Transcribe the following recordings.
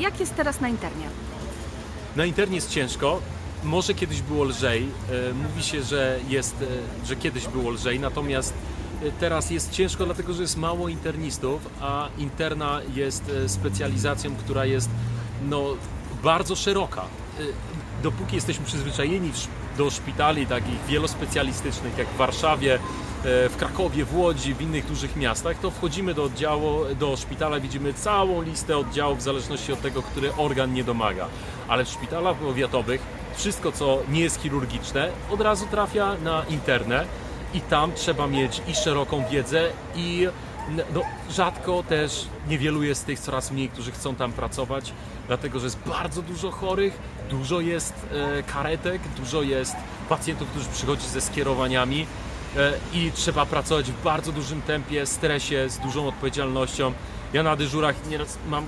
Jak jest teraz na internie? Na internie jest ciężko. Może kiedyś było lżej. E, Mówi się, że jest, e, że kiedyś było lżej, natomiast e, teraz jest ciężko, dlatego że jest mało internistów, a interna jest specjalizacją, która jest no, bardzo szeroka. Dopóki jesteśmy przyzwyczajeni do szpitali takich wielospecjalistycznych jak w Warszawie, e, w Krakowie, w Łodzi, w innych dużych miastach, to wchodzimy do oddziału, do szpitala, widzimy całą listę oddziałów w zależności od tego, który organ nie domaga. Ale w szpitalach powiatowych wszystko, co nie jest chirurgiczne, od razu trafia na internę i tam trzeba mieć i szeroką wiedzę i no, rzadko też niewielu jest tych, coraz mniej, którzy chcą tam pracować, dlatego że jest bardzo dużo chorych, dużo jest e, karetek, dużo jest pacjentów, którzy przychodzi ze skierowaniami e, i trzeba pracować w bardzo dużym tempie, stresie, z dużą odpowiedzialnością. Ja na dyżurach nieraz mam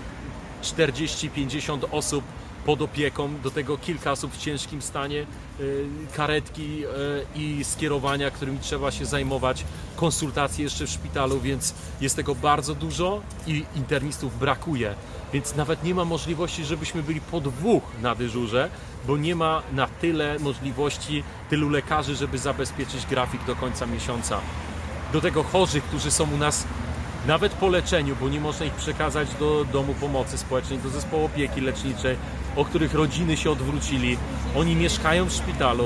40-50 osób pod opieką, do tego kilka osób w ciężkim stanie, y, karetki y, i skierowania, którymi trzeba się zajmować, konsultacje jeszcze w szpitalu, więc jest tego bardzo dużo i internistów brakuje. Więc nawet nie ma możliwości, żebyśmy byli po dwóch na dyżurze, bo nie ma na tyle możliwości, tylu lekarzy, żeby zabezpieczyć grafik do końca miesiąca. Do tego chorzy, którzy są u nas nawet po leczeniu, bo nie można ich przekazać do domu pomocy społecznej, do zespołu opieki leczniczej, o których rodziny się odwrócili. Oni mieszkają w szpitalu,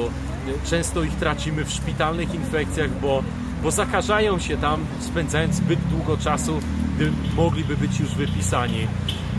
często ich tracimy w szpitalnych infekcjach, bo, bo zakażają się tam, spędzając zbyt długo czasu, gdy mogliby być już wypisani.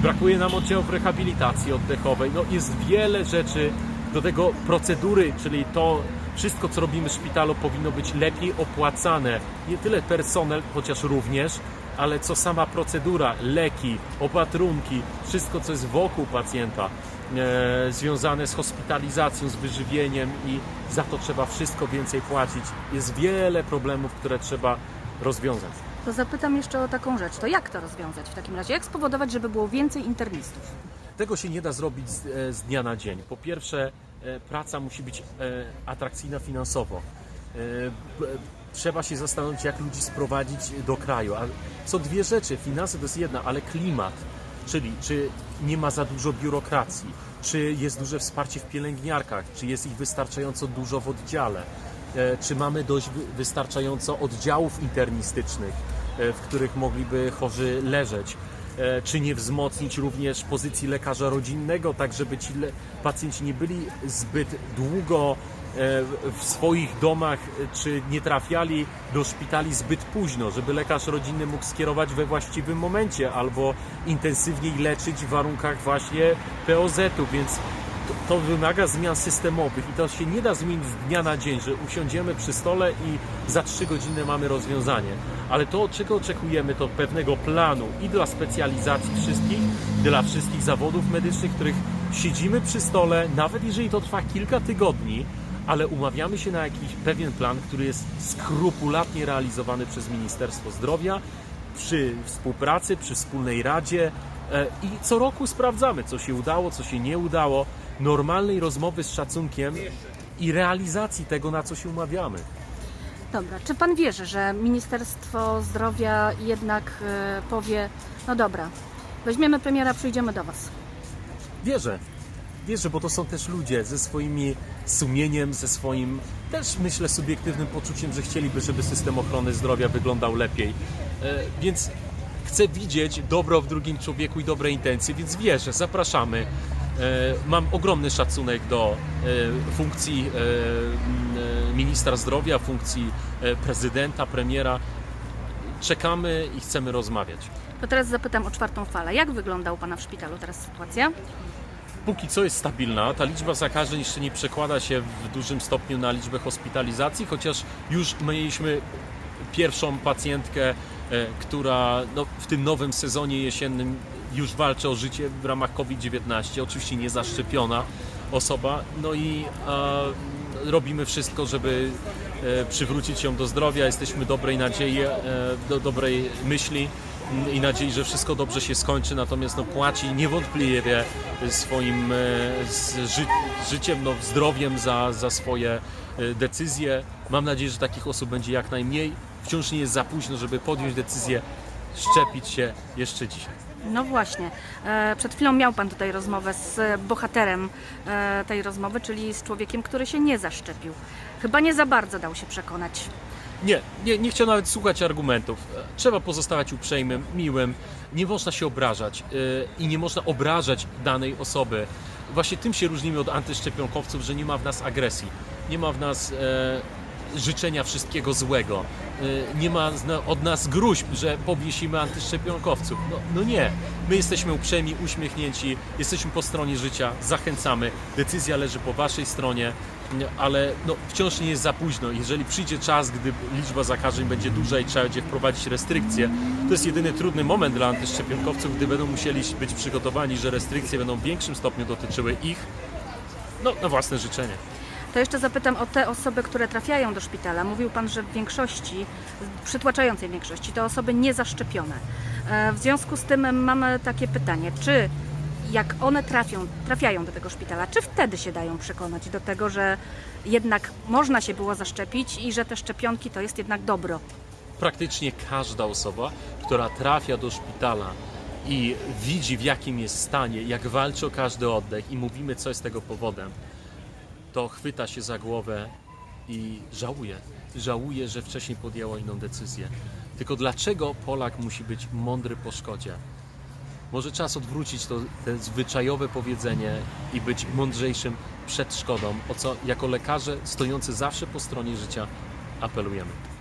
Brakuje nam oddziałów rehabilitacji oddechowej. No, jest wiele rzeczy do tego procedury, czyli to wszystko, co robimy w szpitalu, powinno być lepiej opłacane. Nie tyle personel, chociaż również, ale co sama procedura, leki, opatrunki, wszystko, co jest wokół pacjenta, e, związane z hospitalizacją, z wyżywieniem i za to trzeba wszystko więcej płacić. Jest wiele problemów, które trzeba rozwiązać. To zapytam jeszcze o taką rzecz. To jak to rozwiązać w takim razie? Jak spowodować, żeby było więcej internistów? Tego się nie da zrobić z, e, z dnia na dzień. Po pierwsze, e, praca musi być e, atrakcyjna finansowo. Trzeba się zastanowić, jak ludzi sprowadzić do kraju. A dwie rzeczy. Finanse to jest jedna, ale klimat. Czyli czy nie ma za dużo biurokracji, czy jest duże wsparcie w pielęgniarkach, czy jest ich wystarczająco dużo w oddziale, e, czy mamy dość wy- wystarczająco oddziałów internistycznych, e, w których mogliby chorzy leżeć. E, czy nie wzmocnić również pozycji lekarza rodzinnego, tak żeby ci pacjenci nie byli zbyt długo w swoich domach, e, czy nie trafiali do szpitali zbyt późno, żeby lekarz rodzinny mógł skierować we właściwym momencie albo intensywniej leczyć w warunkach właśnie POZ-u, więc to, to wymaga zmian systemowych i to się nie da zmienić z dnia na dzień, że usiądziemy przy stole i za trzy godziny mamy rozwiązanie. Ale to, czego oczekujemy, to pewnego planu i dla specjalizacji wszystkich, dla wszystkich zawodów medycznych, których siedzimy przy stole, nawet jeżeli to trwa kilka tygodni, ale umawiamy się na jakiś pewien plan, który jest skrupulatnie realizowany przez Ministerstwo Zdrowia przy współpracy, przy wspólnej radzie e, i co roku sprawdzamy, co się udało, co się nie udało, normalnej rozmowy z szacunkiem i realizacji tego, na co się umawiamy. Dobra, czy pan wierzy, że Ministerstwo Zdrowia jednak e, powie, no dobra, weźmiemy premiera, przyjdziemy do was? Wierzę. Wierzę, bo to są też ludzie ze swoimi sumieniem, ze swoim też myślę subiektywnym poczuciem, że chcieliby, żeby system ochrony zdrowia wyglądał lepiej. E, więc chcę widzieć dobro w drugim człowieku i dobre intencje, więc wierzę, zapraszamy. E, mam ogromny szacunek do e, funkcji ministra zdrowia, funkcji prezydenta, premiera. Czekamy i chcemy rozmawiać. To teraz zapytam o czwartą falę. Jak wygląda u pana w szpitalu teraz sytuacja? Póki co jest stabilna, ta liczba zakażeń jeszcze nie przekłada się w dużym stopniu na liczbę hospitalizacji, chociaż już mieliśmy pierwszą pacjentkę, e, która no, w tym nowym sezonie jesiennym już walczy o życie w ramach COVID-19, oczywiście nie zaszczepiona osoba, no i e, robimy wszystko, żeby e, przywrócić ją do zdrowia, jesteśmy dobrej nadziei, e, do dobrej myśli i nadziei, że wszystko dobrze się skończy, natomiast no, płaci niewątpliwie swoim e, ży życiem, no, zdrowiem za, za swoje e, decyzje. Mam nadzieję, że takich osób będzie jak najmniej. Wciąż nie jest za późno, żeby podjąć decyzję. szczepić się jeszcze dzisiaj. No właśnie. E, Przed chwilą miał Pan tutaj rozmowę z bohaterem tej rozmowy, czyli z człowiekiem, który się nie zaszczepił. Chyba nie za bardzo dał się przekonać. Nie, nie, nie chciał nawet słuchać argumentów. E, Trzeba pozostawać uprzejmym, miłym. Nie można się obrażać yy, i nie można obrażać danej osoby. Właśnie tym się różnimy od antyszczepionkowców, że nie ma w nas agresji, nie ma w nas e, życzenia wszystkiego złego, e, nie ma od nas gruźb, że powiesimy antyszczepionkowców. No, no nie, my jesteśmy uprzejmi, uśmiechnięci, jesteśmy po stronie życia, zachęcamy. Decyzja leży po waszej stronie ale no, wciąż nie jest za późno. Jeżeli przyjdzie czas, gdy liczba zakażeń będzie duża i trzeba będzie wprowadzić restrykcje, to jest jedyny trudny moment dla antyszczepionkowców, gdy będą musieli być przygotowani, że restrykcje będą w większym stopniu dotyczyły ich no, na własne życzenie. To jeszcze zapytam o te osoby, które trafiają do szpitala. Mówił Pan, że w większości, w przytłaczającej większości, to osoby niezaszczepione. E, W związku z tym mamy takie pytanie, czy jak one trafią, trafiają do tego szpitala, czy wtedy się dają przekonać do tego, że jednak można się było zaszczepić i że te szczepionki to jest jednak dobro? Praktycznie każda osoba, która trafia do szpitala i widzi w jakim jest stanie, jak walczy o każdy oddech i mówimy, co jest tego powodem, to chwyta się za głowę i żałuje. Żałuje, że wcześniej podjęła inną decyzję. Tylko dlaczego Polak musi być mądry po szkodzie? Może czas odwrócić to, zwyczajowe powiedzenie i być mądrzejszym przed szkodą, o co jako lekarze stojący zawsze po stronie życia apelujemy.